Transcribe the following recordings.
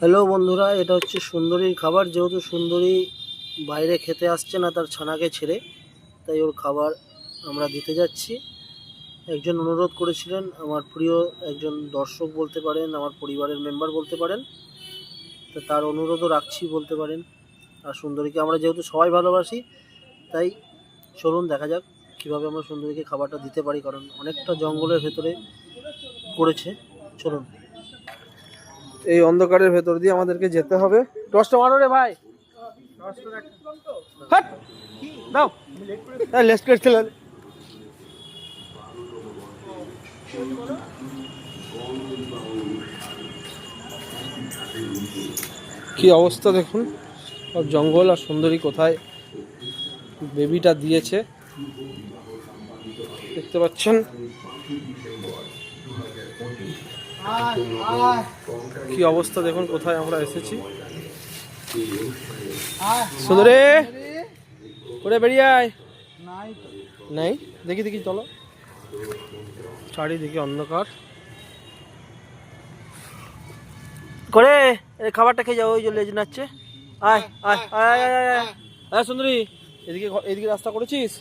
Hello বন্ধুরা, এটা হচ্ছে সুন্দরীর খাবার। যেহেতু সুন্দরী বাইরে খেতে আসছে না তার ছানাকে ছেড়ে, তাই ওর খাবার আমরা দিতে যাচ্ছি। একজন অনুরোধ করেছিলেন, আমার প্রিয় একজন দর্শক বলতে পারেন, আমার পরিবারের মেম্বার বলতে পারেন, তা তার অনুরোধও রাখছি বলতে পারেন। আর সুন্দরীকে আমরা যেহেতু সবাই ভালোবাসি, তাই চলুন দেখা যাক কীভাবে আমরা সুন্দরীকে খাবারটা দিতে পারি, কারণ অনেকটা জঙ্গলের ভেতরে পড়েছে। চলুন। এই অন্ধকারের ভেতর দিয়ে আমাদেরকে যেতে হবে। টসটা মারো রে ভাই। কি অবস্থা দেখুন? সব জঙ্গল আর সুন্দরী কোথায়? বেবিটা দিয়েছে। দেখতে পাচ্ছেন? কি অবস্থা দেখুন, কোথায় আমরা এসেছি? সুন্দরে! করে বেরিয়ে আয়? নাই? দেখি দেখি, চলো। চারিদিকে অন্ধকার। করে খাবারটা খেয়ে যাও, ওই যে লেজ নাচ্ছে আয় আয় আয় আয় সুন্দরী, এদিকে এদিকে রাস্তা করেছিস?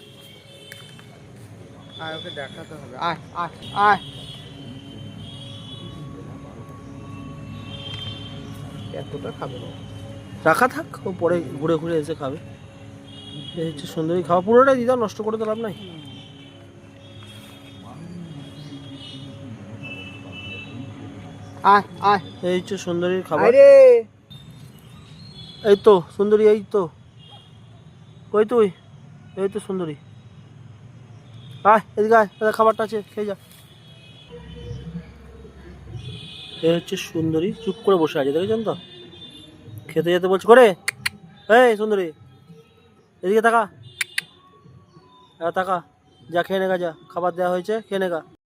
আয়, ওকে দেখাতে হবে। আয় আয় আয়। এতটা খাবে না। রাখা থাক ও পরে ঘুরে ঘুরে এসে খাবে। হচ্ছে সুন্দরী খাওয়া পুরোটাই দিদা নষ্ট করে লাভ নাই। আয় আয়। এই হচ্ছে সুন্দরীর খাবার। এই তো সুন্দরী এই তো। কই তুই এই তো সুন্দরী। আয় এদিকে আয় খাবারটা আছে খেয়ে যা। এই হচ্ছে সুন্দরী, চুপ করে বসে আছে, দেখেছেন তো? খেতে যেতে বলছে করে এই সুন্দরী, এদিকে তাকা। হ্যাঁ তাকা। যা, খেয়ে নেগা যা। খাবার দেওয়া হয়েছে, খেয়ে নেগা